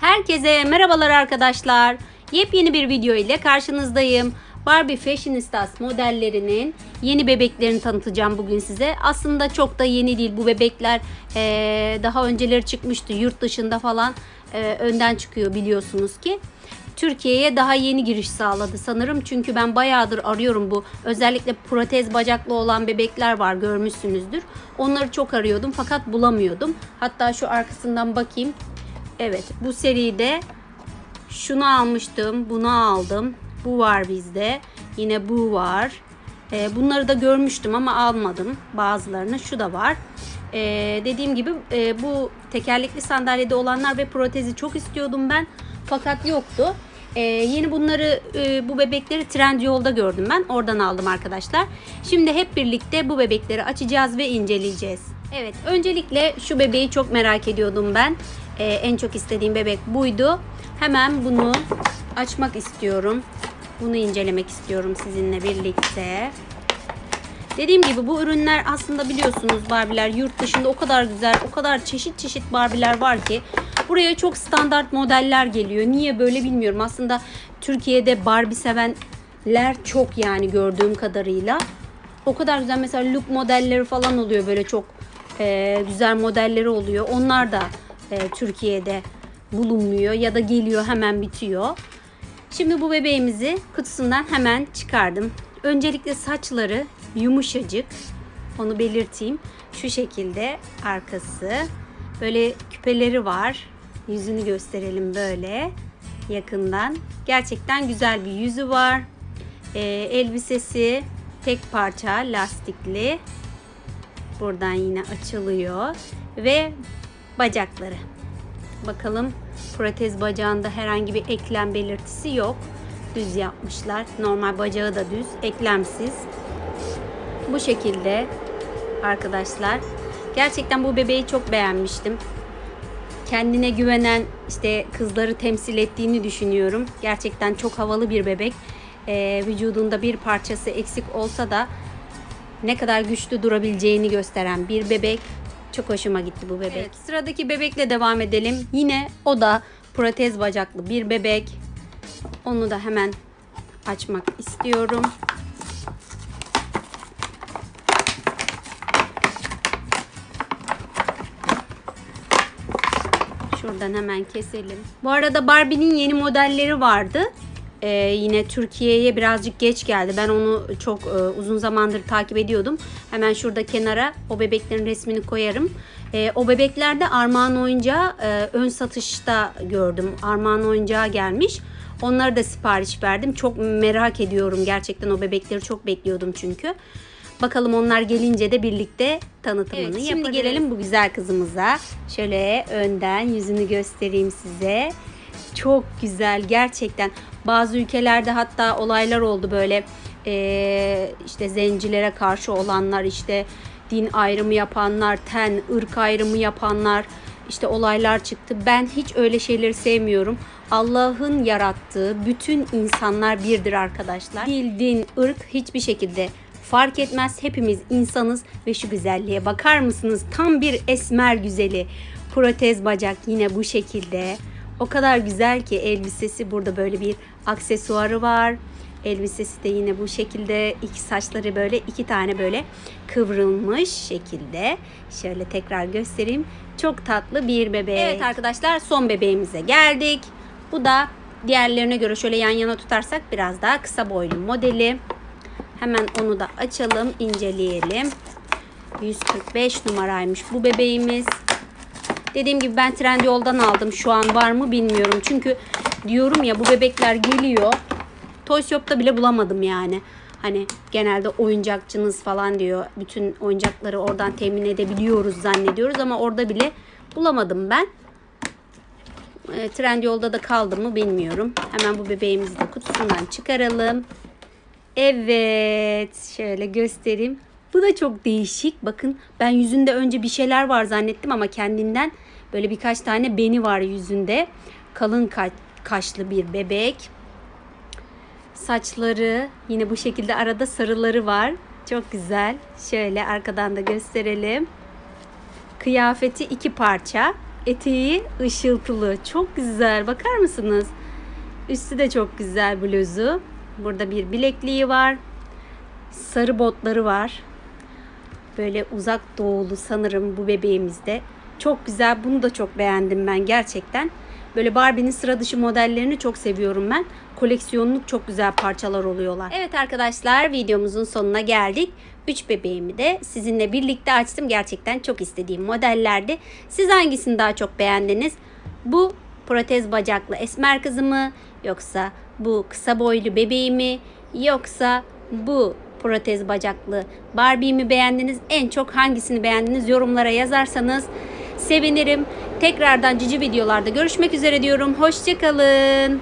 Herkese merhabalar arkadaşlar. Yepyeni bir video ile karşınızdayım. Barbie Fashionistas modellerinin yeni bebeklerini tanıtacağım bugün size. Aslında çok da yeni değil bu bebekler. eee, daha önceleri çıkmıştı yurt dışında falan eee, önden çıkıyor biliyorsunuz ki. Türkiye'ye daha yeni giriş sağladı sanırım. Çünkü ben bayağıdır arıyorum bu. Özellikle protez bacaklı olan bebekler var görmüşsünüzdür. Onları çok arıyordum fakat bulamıyordum. Hatta şu arkasından bakayım. Evet bu seride şunu almıştım. Bunu aldım. Bu var bizde. Yine bu var. Ee, bunları da görmüştüm ama almadım bazılarını. Şu da var. Ee, dediğim gibi e, bu tekerlekli sandalyede olanlar ve protezi çok istiyordum ben. Fakat yoktu. Ee, yeni bunları e, bu bebekleri Trendyol'da gördüm ben. Oradan aldım arkadaşlar. Şimdi hep birlikte bu bebekleri açacağız ve inceleyeceğiz. Evet öncelikle şu bebeği çok merak ediyordum ben. Ee, en çok istediğim bebek buydu. Hemen bunu açmak istiyorum. Bunu incelemek istiyorum sizinle birlikte. Dediğim gibi bu ürünler aslında biliyorsunuz Barbie'ler yurt dışında o kadar güzel, o kadar çeşit çeşit Barbie'ler var ki buraya çok standart modeller geliyor. Niye böyle bilmiyorum. Aslında Türkiye'de Barbie sevenler çok yani gördüğüm kadarıyla. O kadar güzel mesela look modelleri falan oluyor böyle çok e, güzel modelleri oluyor. Onlar da e, Türkiye'de bulunmuyor ya da geliyor hemen bitiyor. Şimdi bu bebeğimizi kutusundan hemen çıkardım. Öncelikle saçları yumuşacık. Onu belirteyim. Şu şekilde arkası. Böyle küpeleri var. Yüzünü gösterelim böyle yakından. Gerçekten güzel bir yüzü var. Ee, elbisesi tek parça lastikli. Buradan yine açılıyor. Ve bacakları. Bakalım protez bacağında herhangi bir eklem belirtisi yok. Düz yapmışlar. Normal bacağı da düz, eklemsiz. Bu şekilde arkadaşlar. Gerçekten bu bebeği çok beğenmiştim. Kendine güvenen işte kızları temsil ettiğini düşünüyorum. Gerçekten çok havalı bir bebek. Ee, vücudunda bir parçası eksik olsa da ne kadar güçlü durabileceğini gösteren bir bebek. Çok hoşuma gitti bu bebek. Evet, sıradaki bebekle devam edelim. Yine o da protez bacaklı bir bebek. Onu da hemen açmak istiyorum. Şuradan hemen keselim. Bu arada Barbie'nin yeni modelleri vardı. Ee, yine Türkiye'ye birazcık geç geldi. Ben onu çok e, uzun zamandır takip ediyordum. Hemen şurada kenara o bebeklerin resmini koyarım. Ee, o bebeklerde Armağan Oyuncağı e, ön satışta gördüm. Armağan Oyuncağı gelmiş. Onlara da sipariş verdim. Çok merak ediyorum gerçekten o bebekleri çok bekliyordum çünkü. Bakalım onlar gelince de birlikte tanıtımını Evet, Şimdi yapabiliriz. gelelim bu güzel kızımıza. Şöyle önden yüzünü göstereyim size. Çok güzel gerçekten. Bazı ülkelerde hatta olaylar oldu böyle eee, işte zencilere karşı olanlar işte din ayrımı yapanlar, ten, ırk ayrımı yapanlar işte olaylar çıktı. Ben hiç öyle şeyleri sevmiyorum. Allah'ın yarattığı bütün insanlar birdir arkadaşlar. Dil, din, ırk hiçbir şekilde fark etmez. Hepimiz insanız ve şu güzelliğe bakar mısınız? Tam bir esmer güzeli. Protez bacak yine bu şekilde. O kadar güzel ki elbisesi burada böyle bir aksesuarı var. Elbisesi de yine bu şekilde iki saçları böyle iki tane böyle kıvrılmış şekilde. Şöyle tekrar göstereyim. Çok tatlı bir bebek. Evet arkadaşlar son bebeğimize geldik. Bu da diğerlerine göre şöyle yan yana tutarsak biraz daha kısa boylu modeli. Hemen onu da açalım, inceleyelim. 145 numaraymış bu bebeğimiz. Dediğim gibi ben Trendyol'dan aldım. Şu an var mı bilmiyorum. Çünkü diyorum ya bu bebekler geliyor. Toy Shop'ta bile bulamadım yani. Hani genelde oyuncakçınız falan diyor. Bütün oyuncakları oradan temin edebiliyoruz zannediyoruz ama orada bile bulamadım ben. E, Trendyol'da da kaldı mı bilmiyorum. Hemen bu bebeğimizi de kutusundan çıkaralım. Evet, şöyle göstereyim. Bu da çok değişik. Bakın ben yüzünde önce bir şeyler var zannettim ama kendinden böyle birkaç tane beni var yüzünde. Kalın ka- kaşlı bir bebek. Saçları yine bu şekilde arada sarıları var. Çok güzel. Şöyle arkadan da gösterelim. Kıyafeti iki parça. eteği ışıltılı. Çok güzel. Bakar mısınız? Üstü de çok güzel bluzu. Burada bir bilekliği var. Sarı botları var. Böyle uzak doğulu sanırım bu bebeğimizde. Çok güzel. Bunu da çok beğendim ben gerçekten. Böyle Barbie'nin sıra dışı modellerini çok seviyorum ben. Koleksiyonluk çok güzel parçalar oluyorlar. Evet arkadaşlar videomuzun sonuna geldik. 3 bebeğimi de sizinle birlikte açtım. Gerçekten çok istediğim modellerdi. Siz hangisini daha çok beğendiniz? Bu protez bacaklı esmer kızı mı? Yoksa bu kısa boylu bebeğimi? Yoksa bu protez bacaklı Barbie'yi mi beğendiniz? En çok hangisini beğendiniz? Yorumlara yazarsanız sevinirim. Tekrardan cici videolarda görüşmek üzere diyorum. Hoşçakalın.